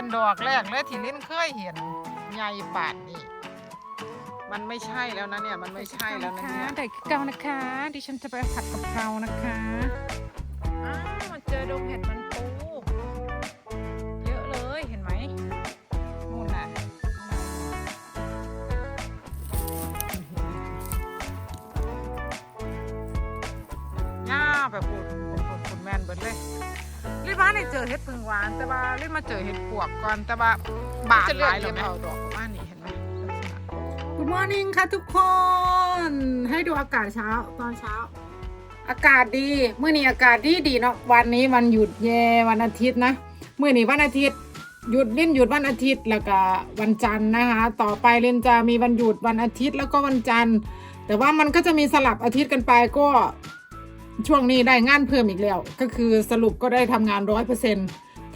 เป็นดอกแรกเลยที่ลิ้นเคยเห็นใหญ่ปานนี้มันไม่ใช่แล้วนะเนี่ย มันไม่ใช่แล้วนะเนี่ยเด็กเก่านะคะ ดิฉันจะไปผัดกะเพรานะคะอ้าวมาเจอดงเห็ดมันปู เยอะเลยเห็นไหมนู่นน่ะย่าแบบพูดพูดพูดพูดแมนเบิดเลย รีบมานี่ยเจอเห็ดพึ่งหวาน แต่ว่ารีบมาเจอเห็ดปวกก่อนแต่ว่าบาดหเลือกลายหรเก็อไหมเอาดอกประมานี้เห็นไหมลักษณะ Good morning ค่ะทุกคน ให้ดูอากาศเช้าตอนเช้า อากาศดีเมื่อนี้อากาศดีดีเนาะวันนี้วันหยุดเย่วันอาทิตย์นะเมื่อนี้วันอาทิตย์หยุดเล่นหยุดวันอาทิตย์แล้วก็วันจันทร์นะคะ ต่อไปเล่นจะมีวันหยุดวันอาทิตย์แล้วก็วันจันทร์ แต่ว่ามันก็จะมีสลับอาทิตย์กันไปก็ ช่วงนี้ได้งานเพิ่มอีกแล้ว ก็คือสรุปก็ได้ทำงานร้อยเปอร์เซ็นต์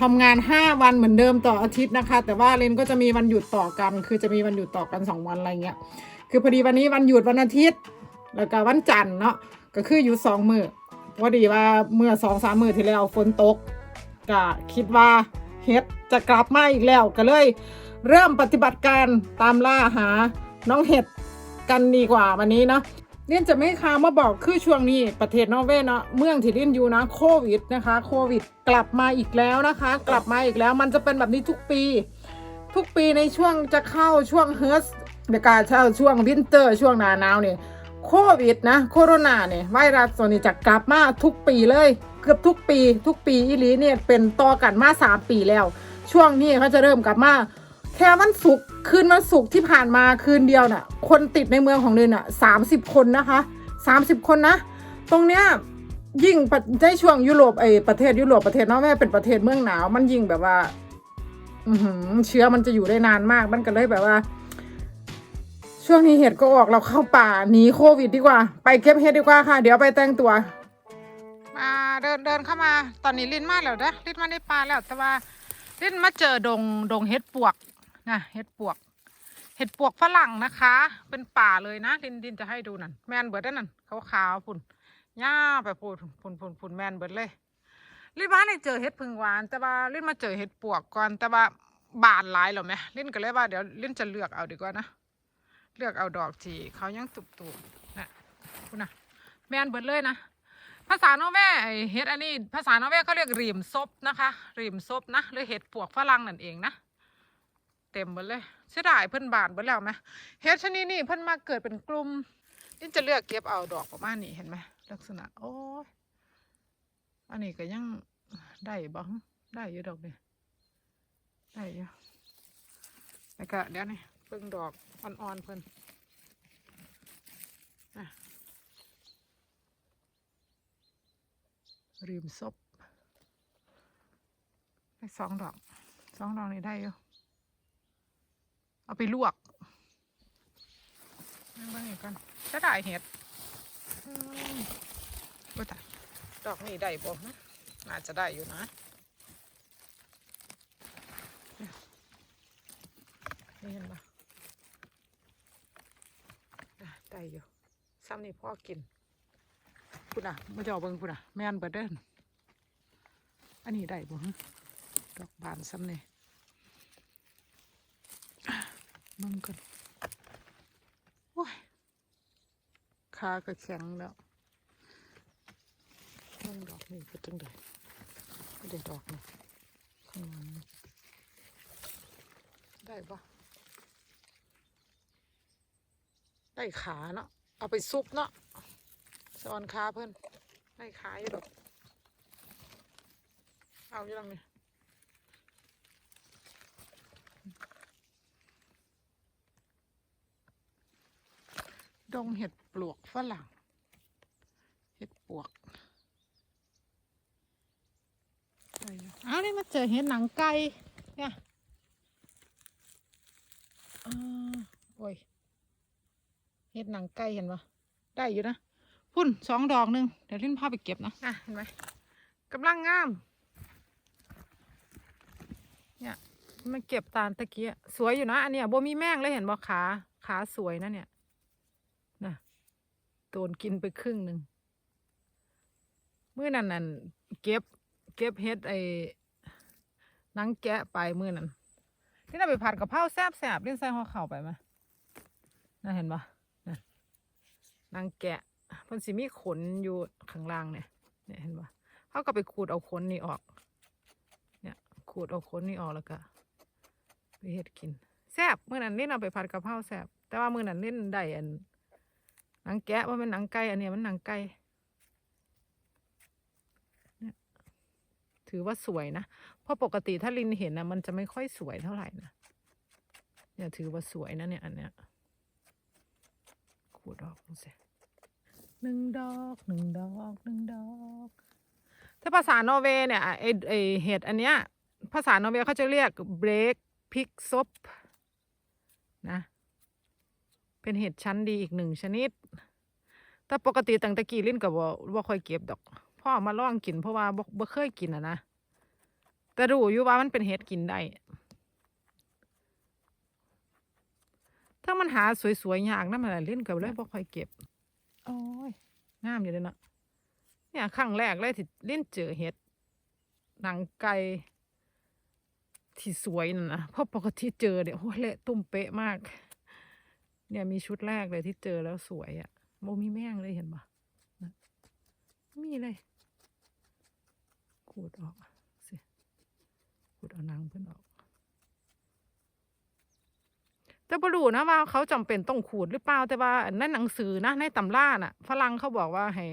ทำงาน 5 วันเหมือนเดิมต่ออาทิตย์นะคะ แต่ว่าเรนก็จะมีวันหยุดต่อกัน คือจะมีวันหยุดต่อกัน 2 วันอะไรเงี้ย คือพอดีวันนี้วันหยุดวันอาทิตย์ แล้วก็วันจันทร์เนาะ ก็คืออยู่สองมือพอดีว่าเมื่อสองสามมือที่แล้วฝนตกก็คิดว่าเฮ็ดจะกลับมาอีกแล้วก็เลย เริ่มปฏิบัติการตามล่าหาน้องเห็ดกันดีกว่าวันนี้เนาะ เรียนจะไม่ค้ามาบอกคือช่วงนี้ประเทศนอร์เวย์เนาะเมืองที่เรียนอยู่นะโควิดนะคะโควิดกลับมาอีกแล้วนะคะ กลับมาอีกแล้วมันจะเป็นแบบนี้ทุกปี ทุกปีในช่วงจะเข้าช่วงเฮิร์สเดกาเช่าช่วงวินเตอร์ช่วงหนาหนาวเนี่ยโควิดนะโคโรนาเนี่ยไวรัสตัวนี้จะกลับมาทุกปีเลย เกือบทุกปี ทุกปีอีลีเนี่ยเป็นต่อกันมาสามปีแล้ว ช่วงนี้เขาจะเริ่มกลับมา แค่วันศุกร์คืนวันศุกร์ที่ผ่านมาคืนเดียวน่ะ คนติดในเมืองของเรนอะสามสิบคนนะคะสามสิบคนนะ ตรงเนี้ยยิ่งประในช่วงยุโรปไอประเทศยุโรปประเทศนอกแม่เป็นประเทศเมืองหนาว มันยิ่งแบบว่าอือหือเชื้อมันจะอยู่ได้นานมาก มันก็เลยแบบว่า ช่วงนี้เห็ดก็ออกเราเข้าป่าหนีโควิดดีกว่า ไปเก็บเห็ดดีกว่าค่ะ เดี๋ยวไปแต่งตัว มาเดินเดินเข้ามา ตอนนี้ลิ้นมาแล้วนะลิ้นมาในป่าแล้วแต่ว่าลิ้นมาเจอดงดงเห็ดปวก นะเห็ดปวก เห็ดปวกฝรั่งนะคะ เป็นป่าเลยนะลินลินจะให้ดูนั่นแมนเบิร์ดนั่นขาวขาวๆพุ่นย่าไปพูดพุ่นพุ่นพุ่นแมนเบิร์ดเลยลิ้นมาเนี่ยเจอเห็ดพึ่งหวาน แต่ว่าลิ้นมาเจอเห็ดปวกก่อนแต่ว่าบานหลายหรอไหมลิ้นก็เลยว่าเดี๋ยวลิ้นจะเลือกเอาดีกว่านะเลือกเอาดอกที่เขายังตุบตุบๆนะคุณนะแมนเบิร์ดเลยนะภาษาโนเวไอเห็ดอันนี้ ภาษาโนเวเขาเรียกรีมซบนะคะรีมซบนะหรือเห็ดปวกฝรั่งนั่นเองนะ เต็มหมดเลยเสียดายเพิ่นบานเบิดแล้วไหมเฮ็ดชนิดนี้เพิ่นมาเกิดเป็นกลุ่มนี่จะเลือกเก็บเอาดอกประมาณนี้เห็นไหมลักษณะโอ้ยอันนี้ก็ยังได้บ้างได้อยู่ดอกเนี่ยได้อยู่แล้วก็เดี๋ยวนี่เพิ่งดอกอ่อนๆเพิ่นอะริมซบได้สองดอกสองดอกนี่ได้อยู่ เอาไปลวกนั่งบ้างอีกก่อนจะได้เห็ดอืมว่าแต่ดอกนี้ได้บ่นะน่าจะได้อยู่นะนี่เห็นปะอะได้อยู่ซ้ำนี่พ่อกินคุณอะมาเจาเบิ่งคุณอะแม่นเบิดเด้นอันนี้ได้บ่ฮะดอกบานซ้ำนี่ มึงกันโอ้ยขาก็แข็งแล้วมึงดอกนี่ก็จังได้ไม่ได้ดอกนี่ข้างหลังนี่ได้ปะได้ขาเนาะเอาไปซุปเนาะสอนขาเพื่อนได้ขายู่ดอกเอาอยู่ลังนี่ ดงเห็ดปลวกฝรั่ง เห็ดปลวกอ้าวนี่มาเจอเห็ดหนังไก่เนี่ยอโอ้ยเห็ดหนังไก่เห็นปะได้อยู่นะพุ่นสองดอกหนึ่งเดี๋ยวลิ้นพาไปเก็บนะอะเห็นไหมกำลังงาม เนี่ยมาเก็บตาลตะเกียสวยอยู่นะ อันเนี้ยบ่มีแม่งเลยเห็นบ่ขา ขาสวยนะเนี่ย โดนกินไปครึ่งหนึ่งเมื่อนั้นนั่นเก็บ เก็บเฮ็ดไอหนังแกะไปเมื้อนั้นที่เราไปผัดกะเพราแซ่บแซ่บเล่นใส่ห่อข้าวไปไหมน่าเห็นปะนั่นนังแกะพิ่นสิมีขนอยู่ข้างล่างเนี่ยเนี่ยเห็นปะเขาก็ไปขูดเอาขนนี่ออก เนี่ยขูดเอาขนนี่ออกแล้วก็ไปเฮ็ดกินแซ่บมื้อนั้นเล่นเอาไปผัดกะเพราแซ่บแต่ว่าเมื้อนั้นเล่นได้อัน หนังแกะว่าเป็นหนังไก่อันนี้มันหนังไก่ถือว่าสวยนะ เพราะปกติถ้าลินเห็นนะมันจะไม่ค่อยสวยเท่าไหร่นะ เนี่ยถือว่าสวยนะเนี่ยอันเนี้ยขูดออกดูสิหนึ่งดอกหนึ่งดอกหนึ่งดอก ถ้าภาษานอร์เวย์เนี่ยไอไอเห็ดอันเนี้ยภาษานอร์เวย์เขาจะเรียกเบรกพิกซบนะ เป็นเห็ดชั้นดีอีกหนึ่งชนิด แต่ปกติตั้งแต่กี้ลิ้นก็บ่บ่ค่อยเก็บดอก พ่อเอามาลองกินเพราะว่าบ่บ่เคยกินอะนะแต่รู้อยู่ว่ามันเป็นเห็ดกินได้ถ้ามันหาสวยๆยากนั่นมันเล่นกับเลยบ่ค่อยเก็บ โอ้ยงามอยู่เลยเนาะเนี่ยครั้งแรกเลยที่เล่นเจอเห็ดหนังไก่ที่สวยนั่นนะเพราะปกติเจอเนี่ยโอ้ยเละตุ้มเป๊ะมาก เนี่ยมีชุดแรกเลยที่เจอแล้วสวยอะ่ะโมมีแม่งเลยเห็นปะมีเลยขูดออกสิขูดเอานังเพื่อนออกแต่บรูนะว่าเขาจำเป็นต้องขูดหรือเปล่าแต่ว่าในหนังสือนะในตำราน่ะฝรั่งเขาบอกว่าให้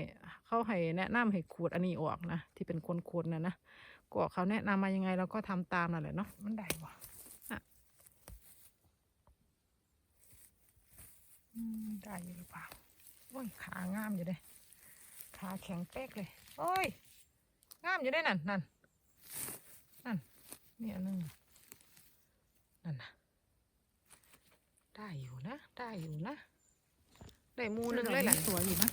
เขาให้แนะนำให้ขูดอันนี้ออกนะที่เป็นคนๆนะนะก็เขาแนะนำมายังไงเราก็ทำตามนั่นแหละเนาะมันได้บ่อะอืม ได้อยู่หรือเปล่าโอ้ยขางามอยู่เลยขาแข็งเป๊กเลย โอ้ย งามอยู่ได้นั่นนั่นนั่นเนี่อันหนึงนั่นนะได้อยู่นะ ได้อยู่นะ ได้มูหนึ่งเลยแหละสวยอยู่นะ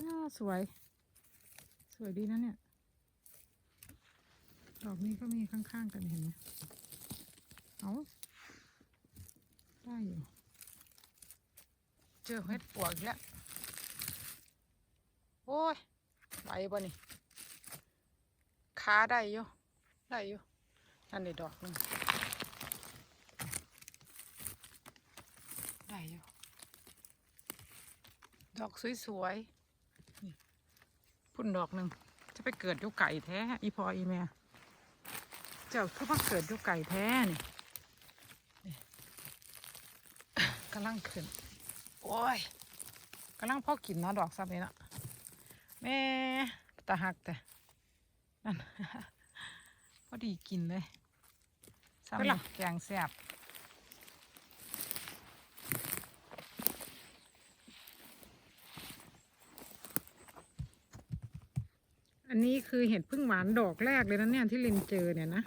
อ่าสวย สวยดีนะเนี่ย ดอกนี้ก็มีข้างๆกันเห็นไหม เอาได้อยู่ เจอเห็ดปวกแล้ว โอ้ยไหวบ่นี่ขาได้อยู่ ได้อยู่ นั่นนี่ดอกนึงได้อยู่ ดอกสวยๆพุ่นดอกหนึ่งจะไปเกิดยุไก่แท้ อีพออีแม่ เจ้าคือมาเกิดยุไก่แท้นี่ กำลังขึ้น โอ้ยกำลังพอกินเนาะดอกซับนี้เนาะแม่ตาหักแต่นั่นพอดีกินเลยซ้ำนี่แกงแซ่บอันนี้คือเห็ดพึ่งหวานดอกแรกเลยนะเนี่ยที่ลินเจอเนี่ยนะ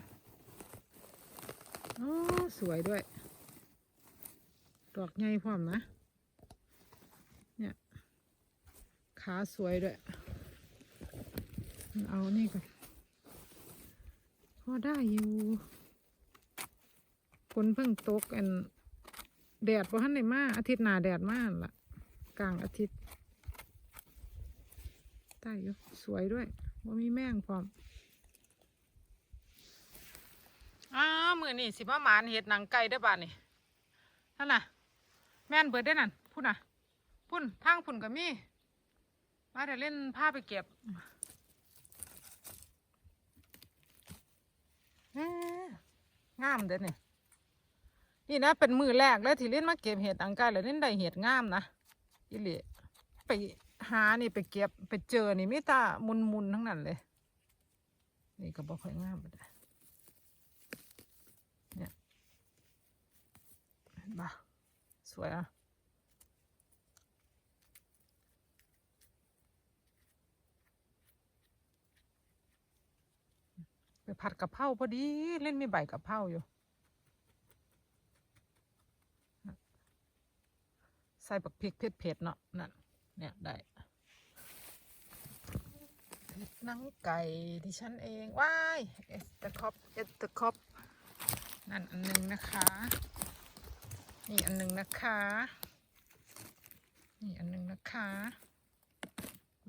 โอ้ สวยด้วย ดอกใหญ่พร้อมนะ เนี่ย ขาสวยด้วย เอานี่ก่อนพอได้อยู่ฝนเพิ่งตกอัน แดดพอทันได้มาอาทิตย์หนาแดดมาหั่นละกลางอาทิตย์ได้อยู่สวยด้วยว่ามีแมงพร้อมอ้ามือนี่สิมาหมานเห็ดหนังไก่ได้อบ้านนี่นั่นน่ะ แม่นเบิดได้นั่นพุ่นน่ะ พุ่นทางพุ่นก็มีมาเดี๋ยวเล่นผ้าไปเก็บงามเด้อนี่ยนี่นะเป็นมือแรกเลยที่เล่นมาเก็บเห็ดอังกายแล้วเล่นได้เห็ดงามนะอีหลีไปหานี่ไปเก็บไปเจอนี่มิตามุนมุนๆทั้งนั้นเลย นี่ก็บอกค่อยงามไปได้เนี่ยเห็นปะ สวยอะไปผัดกะเพราพอดีเล่นมีใบกะเพราอยู่ ใส่บักพริกเผ็ดๆเนาะนั่นเนี่ยได้นังไก่ที่ฉันเองว้ายเอสตะคอปเอสตะคอปนั่นอันหนึงนะคะ นี่อันหนึ่งนะคะ นี่อันหนึ่งนะคะ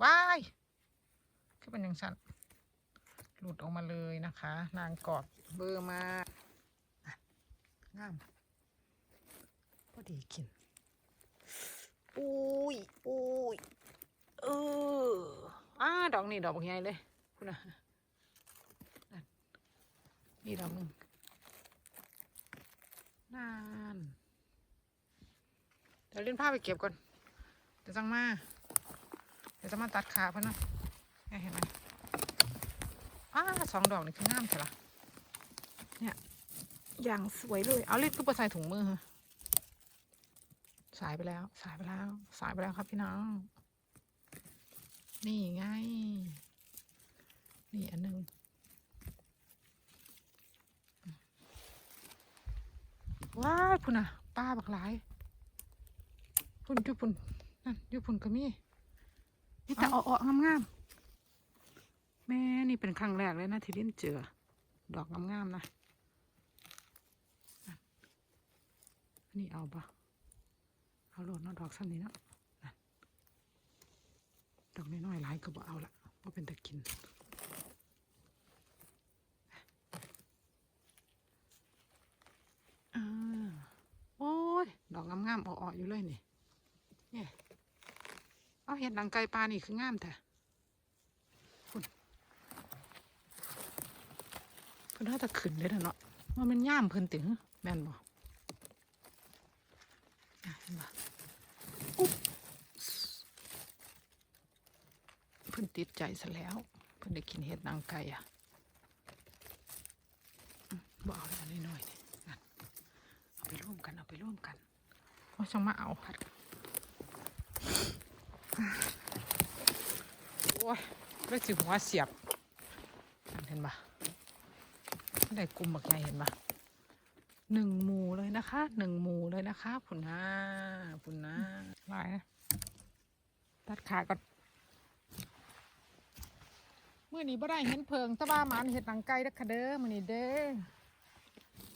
ว้ายเป็นอย่างสั้นหลุดออกมาเลยนะคะ นางกอดเบอร์มางามพอดีกินอุ้ยอุ้ยเอออ่าดอกนี่ดอกบางใหญ่เลยคุณนะนี่ดอกหนึ่งนาน ดี๋ยวเล่นผ้าไปเก็บก่อน เดี๋ยวจังมา เดี๋ยวจะมาตัดขาเพื่อนนะเห็นไหมอ้าสองดอกนี่คืองามใช่ปะเนี่ยอย่างสวยเลย เอาเล็ดก็ไปใส่ถุงมือฮะสายไปแล้ว สายไปแล้ว สายไปแล้วครับพี่น้อง นี่ไง นี่อันหนึ่งว้ายพุ่นอะป้าบักหลาย พุ่นอยุพุ่นนั่นอยุพุ่นก็มีนี่แต่เอาอๆงามๆแม่นี่เป็นครั้งแรกเลยนะที่เล่นเจอ ดอกงามๆนะนั่นอันนี่เอาปะเอาโหลดเนาะดอกสั้นนี้เนาะนั่นดอกน้อยๆหลายก็บ่เอาละว่าเป็นตะกินอ่าโอ้ย ดอกงามๆอ่อๆอยู่เลยนี่เนี่ย เห็ดหนังไก่ปลานี่คืองามแต่คุณเพิ่นน่าจะขึ้นเลยนะเนาะว่ามันย่ามเพิ่นติงแม่นบ่อะเห็นบ่อุ๊บเพิ่นติดใจซะแล้ว เพิ่นได้กินเห็ดนังไก่อะอืมบ่เอาแล้วน้อยๆนี่เอาไปร่วมกันเอาไปร่วมกันว่าช่างมาเอาผัด โอ้ยได้สิหัวเสียบ เห็นปะได้กลุ่มบักใหญ่เห็นปะหนึ่งหมูเลยนะคะหนึ่งหมูเลยนะคะผุนนาผุนนาลายนะตัดขาก่อนเมื่อนี้บ่ได้เห็นเพิงตะว่าหมานเห็ดหนังไก่เด้อค่ะเด้อมื่อนี้เด้อ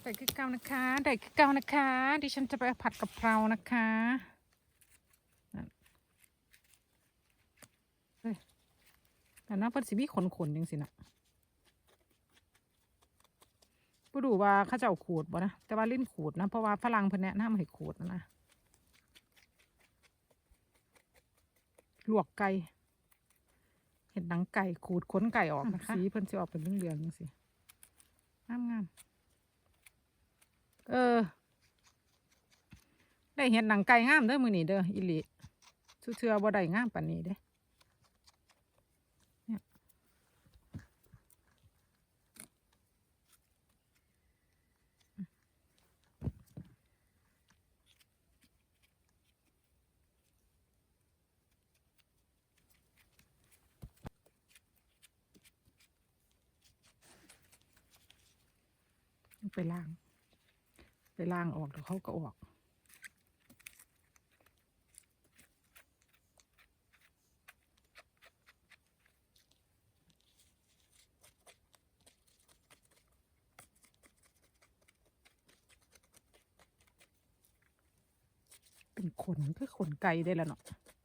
ได้คือเก่านะคะได้คือเก่านะคะ ดิฉันจะไปผัดกะเพรานะคะ แต่น่าเพิ่นสิมีขนขนๆจังสินะบ่ดูว่าเขาเจ้าขูดบ่นะ แต่ว่าลิ้นขูดนะ เพราะว่าฝรั่งเพิ่นแนะนำให้ขูดนะนะลวกไก่ เห็ดหนังไก่ขูดขนไก่ออกนะคะ สีเพิ่นสิออกเป็นเหลืองๆจังสิงามงามๆเออ ได้เห็ดหนังไก่งามเด้อมื้อนี้เด้ออีหลีเชื่อๆบ่ได้งามปานนี้เด้ ไปล้าง ไปล้างออกแล้วเขาก็ออก เป็นขนคือขนไก่ได้แล้วเนาะ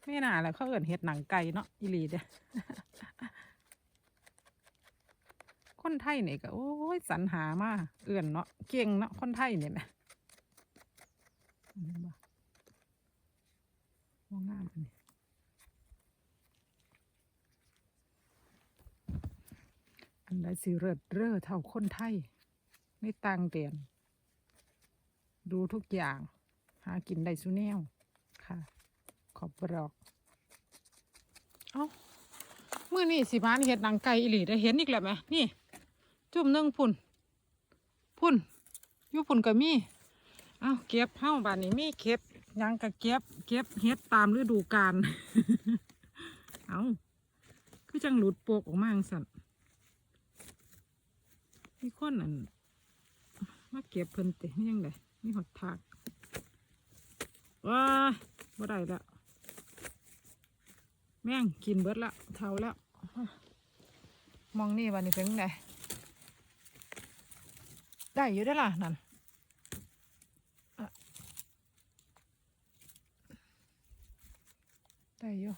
ไม่น่าแล้วเขาเอิ้นเห็ดหนังไก่เนาะอีหลีเด้ คน ไทยเนี่ยก็โอ้ยสรรหามาเอื่อนเนาะเก่งเนาะคนไทยเนี่ยนะเห็นบ่ว่างามอันนี้อันใดสิเริดเร่อเท่าคนไทยในต่างแดนดูทุกอย่าง หากินได้สุแนวค่ะ ขอบบอกเอ้าเมื่อนี่สิพานเห็ดหนังไก่อีหลีได้เห็นอีกแล้วไหมนี่ จุ่มนึ่งพุ่น พุ่นอยู่พุ่นก็มีเอาเก็บเฮ้าบานนี้มีเก็บยังก็เก็บ เก็บเฮ็ดตามฤดูกาลเอาคือจังหลุดโปกออกมาจังสั่นมีคนอันมาเก็บเพิ่นเตะยังไงมีหดทากว้าบ่ได้ละแม่งกินเบิดละเท่าแล้วมองนี่วันนี้เป็นไง ได้อยู่ได้ล่ะนั่นได้อยู่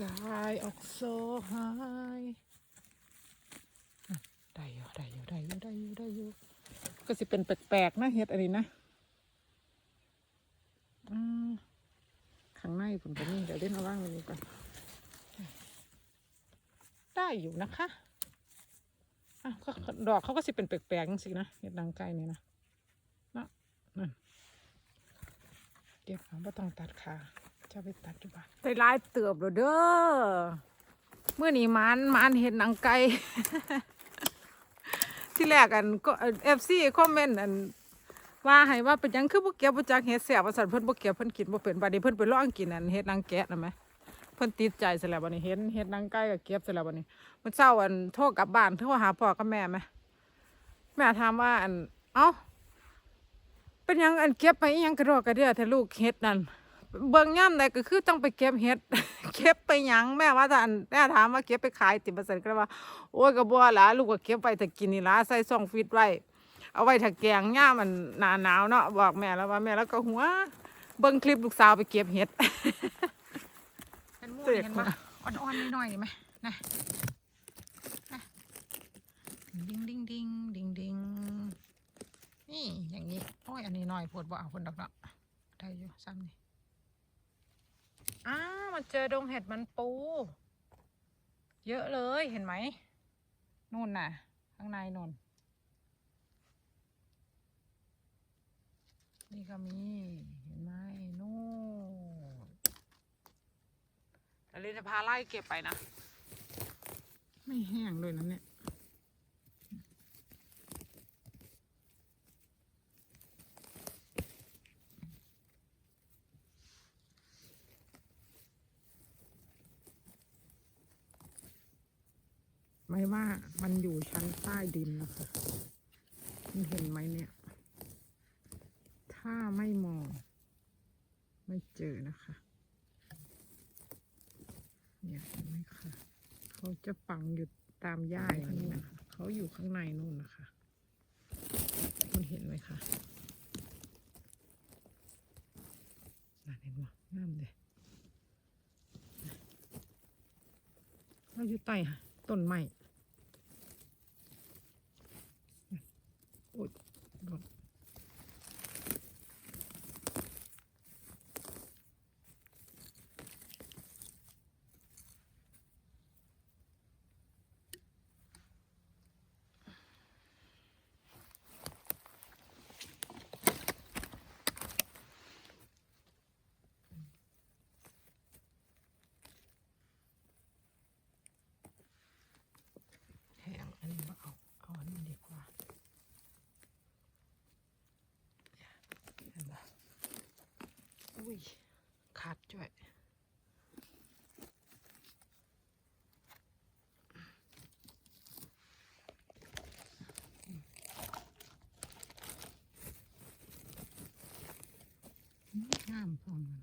กายออกโซหายได้อยู่ได้อยู่ได้อยู่ได้อยู่ได้อยู่ก็สิเป็นแปลกๆนะเฮ็ดอะไรนะอืมข้างในผมก็นี่เดี๋ยวเล่นเอาว่างไว้นี่ก่อนได้อยู่นะคะ อะดอกเขาก็สิเป็นแปลกๆจังสินะเห็ดนางไก่นี่นะนะนั่นเดี๋ยวเขาไม่ต้องตัดขาจะไปตัดดีกว่าได้ลายเติบแล้วเด้อเมื่อนี้มันมันเห็ดนางไก่ที่แรกอันก็เอฟซีคอมเมนต์อันว่าให้ว่าเป็นยังคือบ่เก็บบ่จักเฮ็ดแซ่บว่าซั่นเพิ่นบ่เก็บเพิ่นกินบ่เป็นบัดนี้เพิ่นไปลองกินอันเฮ็ดนางแกะน่ะแหม เพิ่นติดใจซะแล้วบัดนี้เห็นเฮ็ดนางไก่ก็เก็บซะแล้วบัดนี้มันเช้าอันโทรกลับบ้านโทรหาพ่อกับแม่ไหมแม่ถามว่าอันเอ้าเป็นยังอันเก็บไปยังกระดอกกระเดียแท้ลูกเฮ็ดนั่นเบิ่งย่ํใดก็คือต้องไปเก็บเฮ็ดเก็บไปยังแม่ว่าถ้าอันแม่ถามว่าเก็บไปขายติบ่ซั่นก็ว่าโอ้ยก็บ่ล่ะลูกก็เก็บไว้ถ้ากินนี่ละใส่ซองฟิตไว้ เอาไว้ถ้าแกงย่ามมันหนาหนาวเนาะบอกแม่แล้วว่าแม่แล้วก็หัวเบิ่งคลิปลูกสาวไปเก็บเห็ด เป็นม่วเสีงยเห็นคนปะอ่อนๆหน่อยๆไหมนะนะดิ้งดิ้งดิ้งดิ้งดิ้งนี่อย่างนี้โอ้ยอันนี้หน่อยปวดบ่เอาคนดอกเนาะได้อยู่ซ้ำนี่อ้าวมันเจอดงเห็ดมันปู เยอะเลยเห็นไหมนู่นน่ะ ข้างในนู่นนี่ก็มี เห็นไหมนู่น แต่ลินจะพาไล่เก็บไปนะ ไม่แห้งเลยนะเนี่ยไม่ว่ามันอยู่ชั้นใต้ดินนะคะคุณเห็นไหมเนี่ย ถ้าไม่มอง ไม่เจอนะคะ เนี่ยเห็นไหมคะ เขาจะฝังอยู่ตามหญ้าอย่างนี้นะคะ เขาอยู่ข้างในนู่นนะคะคุณเห็นไหมคะน่าเห็นไหมงามเลยเราอยู่ใต้ต้นไม้โอ๊ยหล่น แห้งอันนี้มาเอา เอาอันนี้ดีกว่าเนี่ยเห็นปะ อุ้ยขาดจ้วยงามพร้อมกัน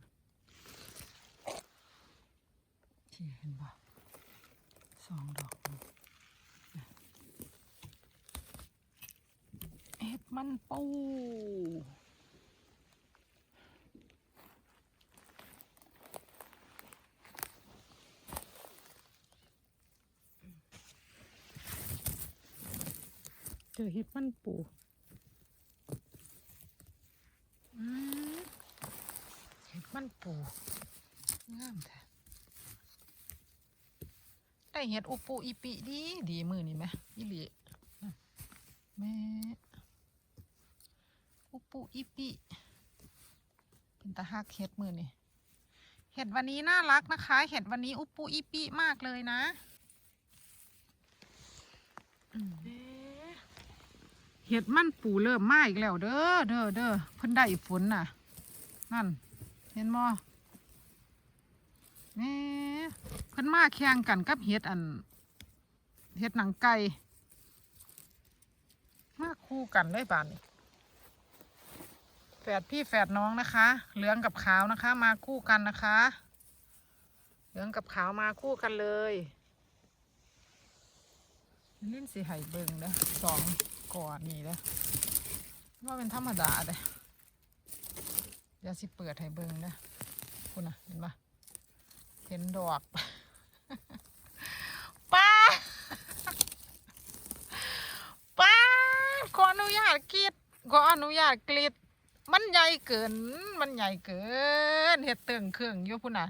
ที่เห็นปะสองดอกเห็ดมันปู เจอเห็ดมันปูเห็ดมันปูงามแท้ได้เห็ดอุปูอีปิดีดีมือนี่ไหมอีหลีน่ะแม่อุปุอีปิเป็นตาฮักเห็ดมือนี่เห็ดวันนี้น่ารักนะคะ เห็ดวันนี้อุปุอีปิมากเลยนะอืม เห็ดมันปูเริ่มมาอีกแล้ว เด้อเด้อเด้อเพิ่นได้ฝนน่ะ นั่น เห็นมอนี่เพิ่นมาแข่งกันกับเห็ดอันเห็ดหนังไก่มาคู่กันเลยป่านแฝดพี่แฝดน้องนะคะ เหลืองกับขาวนะคะ มาคู่กันนะคะ เหลืองกับขาวมาคู่กันเลย ลิ้นสีไห่เบิงนะสอง ก่อนนี่นะว่าเป็นธรรมดาเลยเดี๋ยวสิเปิดไห่เบิงนะคุณนะเห็นปะเห็นดอกป้าป้าขออนุญาตกรีดขออนุญาตกรีดมันใหญ่เกิน มันใหญ่เกินเฮ็ดเติงเครื่องอยู่พุ่นน่ะ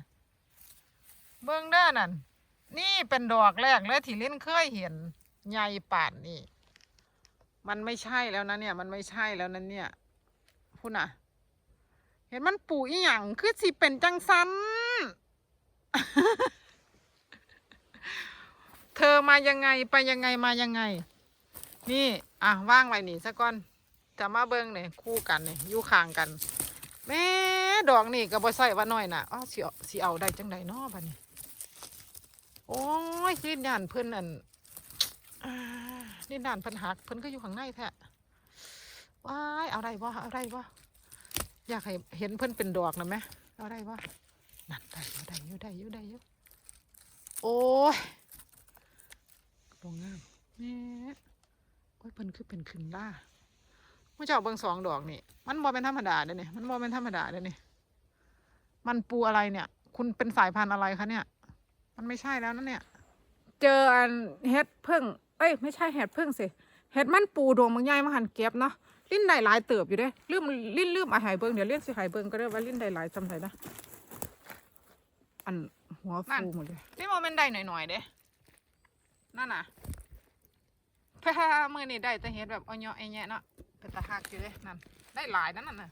เบิ่งเด้อนั่น นี่เป็นดอกแรกเลยที่เลิ้นเคยเห็น ใหญ่ป่านนี่ มันไม่ใช่แล้วนะเนี่ย มันไม่ใช่แล้วนั่นเนี่ยพุ่นะเห็นมันปูอีหยังคือสิเป็นจังซันเธอมายังไงไปยังไงมายังไง นี่อะว่างไว้นี่ซะก่อนจะมาเบิ่งเนี่ยคู่กันเนี่ยอยู่ข้างกันแม่ดอกนี่ก็บ่ใส่ว่าน้อยน่ะอ้อสิเอาสิเอาได้จังใดเนาะบัดนี้ โอ้ยนี่ด่านเพิ่นอันอ่า นี่ด่านเพิ่นหักเพิ่นก็อยู่ข้างในแท้ว้ายเอาได้บ่เอาได้บ่อยากให้เห็นเพิ่นเป็นดอกนะแม่เอาได้บ่นั่นได้อยู่ได้อยู่ได้อยู่ได้อยู่โอ้ยบ่งามแม่โอ้ยเพิ่นคือเป็นขึ้นล่าเมื่อเจ้าเบิ่งสองดอกนี่ มันบ่เป็นธรรมดาเด้อนี่ยมันบ่เป็นธรรมดาเด้อนี่ยมันปูอะไรเนี่ย คุณเป็นสายพันธุ์อะไรคะเนี่ย มันไม่ใช่แล้วนะเนี่ย เจออันเฮ็ดพึ่ง เอ้ยไม่ใช่เห็ดพึ่งสิเห็ดมันปูดวงบางใหญ่มาหันเก็บเนาะลิ้นได้หลายเติบอยู่เด้ลืมลิ้นลืมอาหายเบิ่งเดี๋ยวเลี้ยงสิหายเบิ่งก็ได้ว่าลิ้นได้หลายจำได้นะอันหัวนั่นฟูหมดเลยนี่มันเป็นได้หน่อยๆเด้นั่นน่ะเพื่อมือนี่ได้แต่เห็ดแบบเอาเนาะไอ้แงะเนาะเป็นตะหักอยู่เลยนั่นได้หลายนั่นน่ะ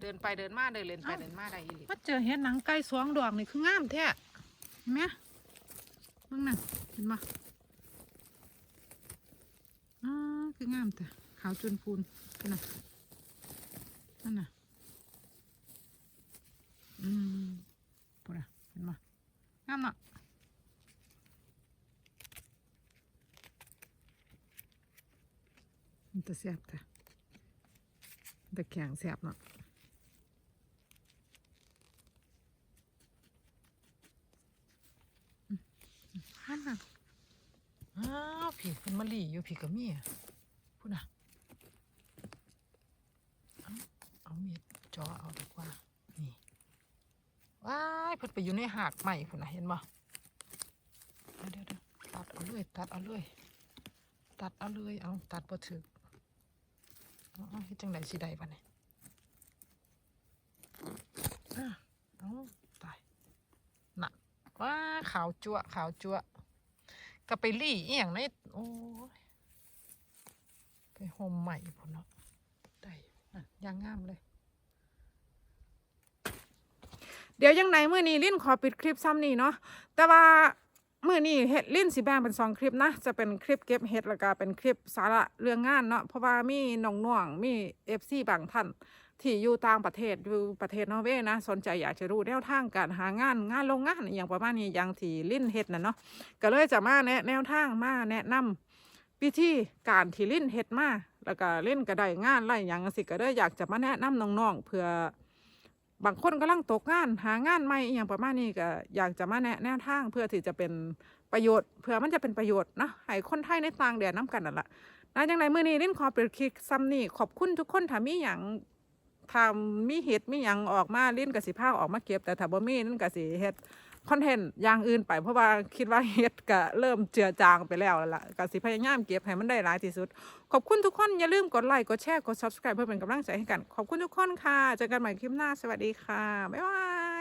เดินไปเดินมาเดินเล่นไปเดินมาได้อีหลีมาเจอเห็ดหนังไก่สวงดอกนี่คืองามแท้เห็นไหมมึงน่ะเห็นมา อ่าคืองามแต่ขาวจนพูนนน่ะนั่นน่ะ อืมพูดอะเห็นมางามเนาะมันจะแซ่บแต่แต่แข็งแซ่บเนาะฮันน่ะ อ้าวผีเป็นมะลีอยู่ผีกระมี่พูดนะเอาเอามีดจ่อเอาดีกว่า นี่ว้ายเพิ่นไปอยู่ในหากใหม่พุ่นนะเห็นบ่เดี๋ยวเดี๋ยวตัดเอาเลยตัดเอาเลยตัดเอาเลยเอาตัดบ่ถึกเอาเอาเฮ็ดจังไดสิได้ปะเนี่ยอะเอาตายหน่ะว้าขาวจั่วขาวจั่ว ก็ไปลี่อียงในโอ้ยไปห่มใหม่พุ่นเนาะได้นั่นยางงามเลย เดี๋ยวยังไงเมื้อนี้ลิ้นขอปิดคลิปซ้ำนี่เนาะแต่ว่าเมื้อนี้เฮ็ดลิ้นสิแบงเป็นสองคลิปนะ จะเป็นคลิปเก็บเฮ็ดแล้วก็เป็นคลิปสาระเรื่องงานเนาะเพราะว่ามีน้องน่วงมี FC บางท่าน ที่อยู่ต่างประเทศอยู่ประเทศนอร์เวย์นะสนใจอยากจะรู้แนวทางการหางานงานโรงงานอย่างประมาณนี้อย่างที่ลิ้นเฮ็ดน่ะเนาะก็เลยจะมาแนะแนวทางมาแนะนำวิธีการที่ลิ้นเฮ็ดมาแล้วก็ลิ้นก็ได้งานไรอย่างสิก็เลยอยากจะมาแนะนำน้องๆเพื่อบางคนกำลังตกงานหางานใหม่อย่างประมาณนี้ก็อยากจะมาแนะแนวทางเพื่อที่จะเป็นประโยชน์เพื่อมันจะเป็นประโยชน์เนาะให้คนไทยในต่างแดนน้กันนั่นแหละนะจังไรมื้อนี้ลิ้นขอเปิดคลิปซ้ำนี่ขอบคุณทุกคนถ้ามีหยัง ทำมีเห็ดมีหยังออกมาลิ้นกับสิผ้าออกมาเก็บ แต่ถ้าบ่มีนั่นกับสิเห็ดคอนเทนต์อย่างอื่นไปเพราะว่าคิดว่าเฮ็ดก็เริ่มเจือจางไปแล้วล่ะก็สิพยายามเก็บให้มันได้หลายที่สุด ขอบคุณทุกคนอย่าลืมกดไลค์กดแชร์กด subscribe เพื่อเป็นกำลังใจให้กัน ขอบคุณทุกคนค่ะเจอกันใหม่คลิปหน้าสวัสดีค่ะ บ๊ายบาย